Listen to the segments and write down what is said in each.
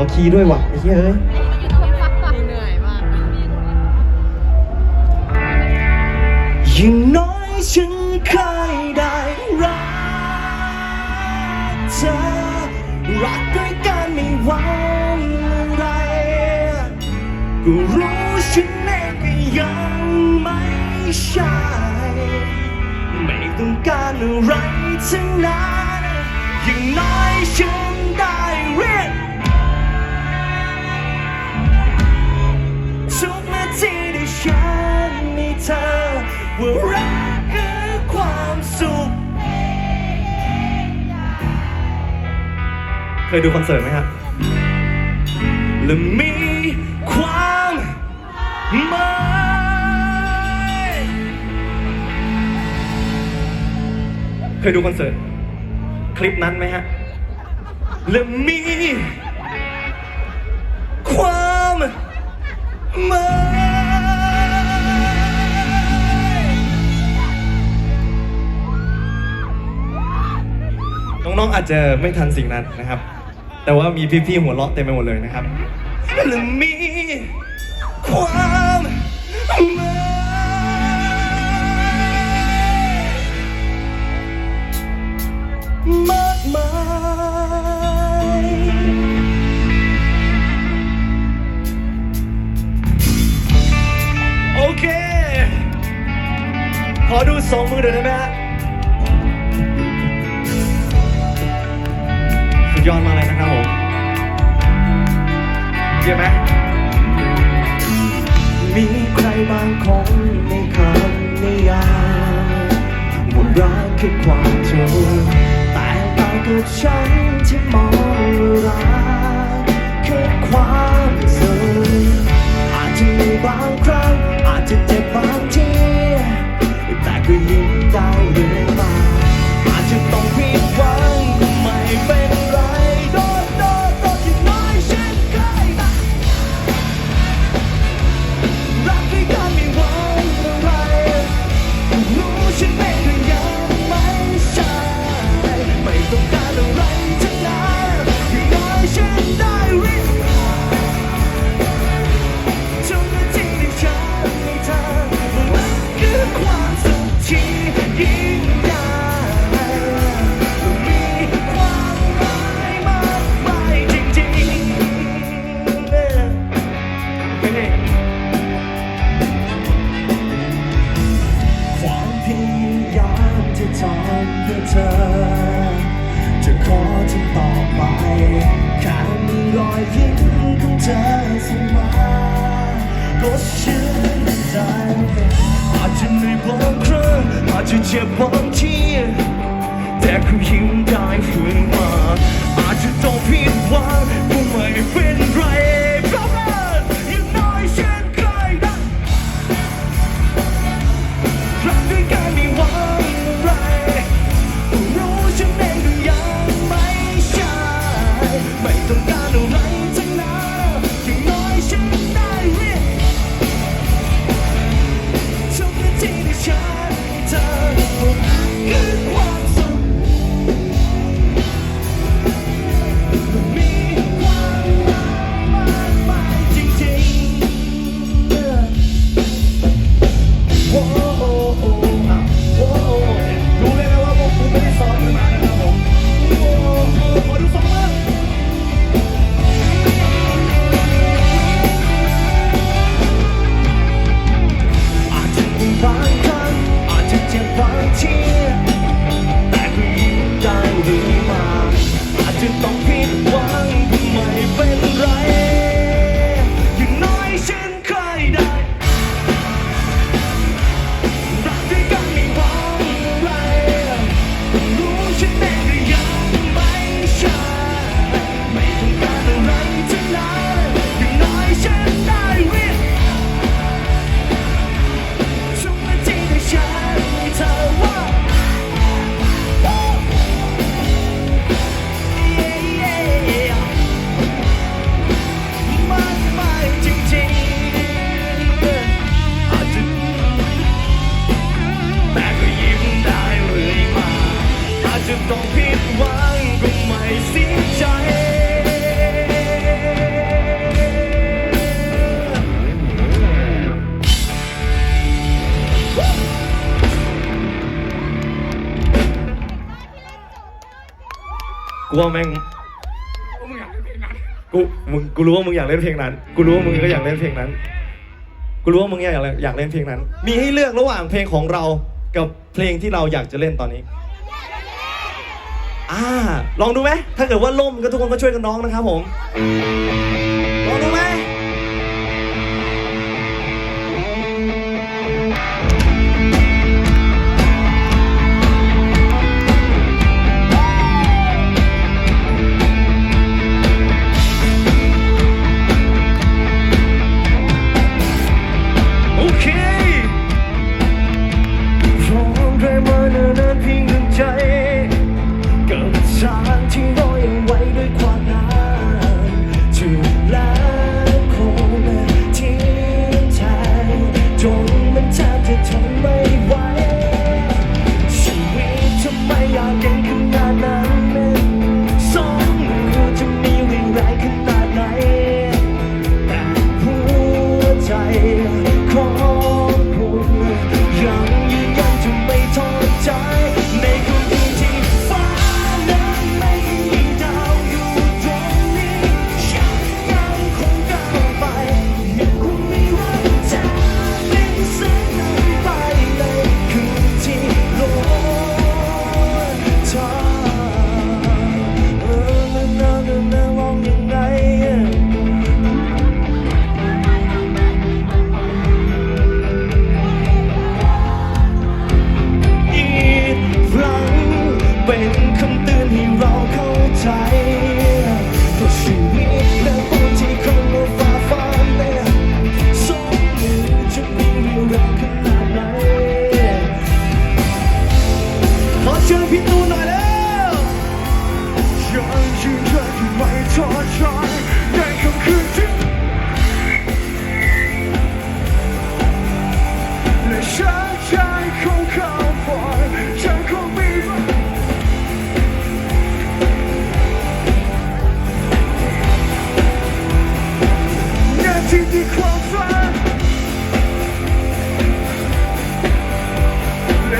อคีย์ด้วยว่ะไอ้เหี้ยเอ้ยเหนื่อยมาก อย่างน้อยฉันเคยได้รักเธอ รักด้วยกันไม่หวังอะไรก็รู้ฉันเองก็ยังไม่ใช่ ไม่ต้องการอะไรทั้งนั้นอย่างน้อยฉันได้ เธอว่ารักคือความสุข เคยดูคอนเสิร์ตไหมครับและมีความหมายเคยดูคอนเสิร์ตคลิปนั้นไหมฮะและมีความหมาย น้องๆอาจจะไม่ทันสิ่งนั้นนะครับ แต่ว่ามีพี่ๆหัวเราะเต็มไปหมดเลยนะครับและมีความหมายมากมายโอเค ขอดูสองมือเดี๋ยวได้ไหมฮะ ดยอดมากเลยนะครับผมเยี่ยมไหมมีใครบางคนในคำนิยามว่ารักคือความทุกข์แต่ต่างกับฉันที่มองว่ารักคือความสุขอาจจะมีบางครั้งอาจจะเจ็บบางทีแต่ก็ยิ้มได้เรื่อย เธอเสมอก็ชื่นใจอาจจะเหนื่อยบางครั้งอาจจะเจ็บบางทีแต่ก็ยิ้ม 19. กูว่าแม่งมึงอยากเล่นเพลงนั้นกูมึงกูรู้ว่ามึงอยากเล่นเพลงนั้น กูรู้ว่ามึงก็อยากเล่นเพลงนั้น กูรู้ว่ามึงอยากอยากเล่นเพลงนั้น มีให้เลือกระหว่างเพลงของเรากับเพลงที่เราอยากจะเล่นตอนนี้อ่าลองดูไหมถ้าเกิดว่าล่มก็ทุกคนก็ช่วยกันน้องนะครับผม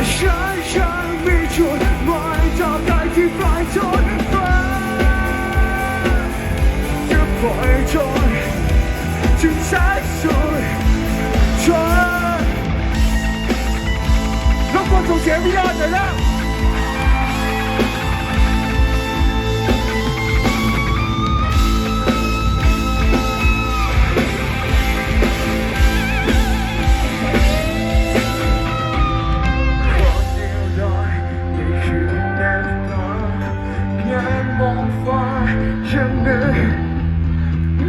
และฉันยังมีจุดหมายต่อไปที่ปลายทนฟ้าจะปล่อยจนถึงสายสุดจนรบกวนส่งเสียงพี่ยอดหน่อยนะควายังเหนื่อย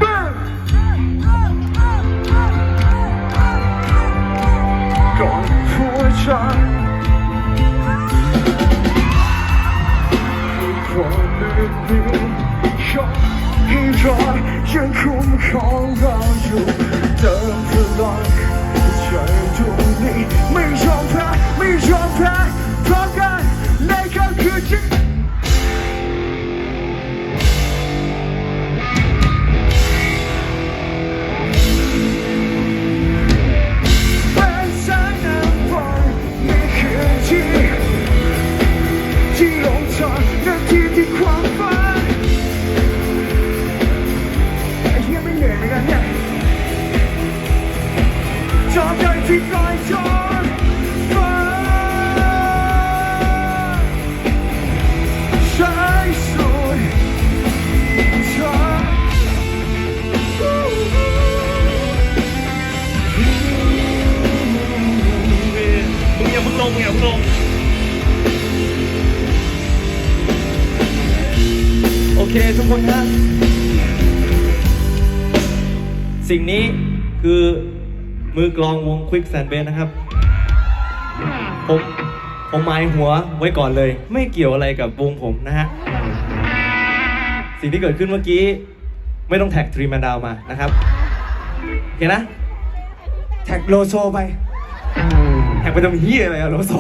บ้างก่อนหัวใสิ่งนี้คือมือกลองวง Quick Sand Bass นะครับ ผมผมหมายหัวไว้ก่อนเลย ไม่เกี่ยวอะไรกับวงผมนะฮะ สิ่งที่เกิดขึ้นเมื่อกี้ ไม่ต้องแท็กทรีแมนดาวมานะครับโอเคนะ แท็กโลโซไป แท็กไปทำเฮียอะไรอะโลโซ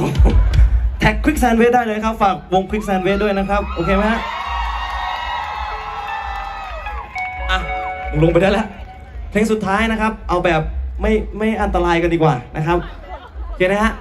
แท็กควิกแซนเวได้เลยครับ ฝากวงควิกแซนเวด้วยนะครับ โอเคไหมฮะ อะมึงลงไปได้แล้ว เพลงสุดท้ายนะครับ เอาแบบไม่ไม่อันตรายกันดีกว่านะครับโอเคนะฮะ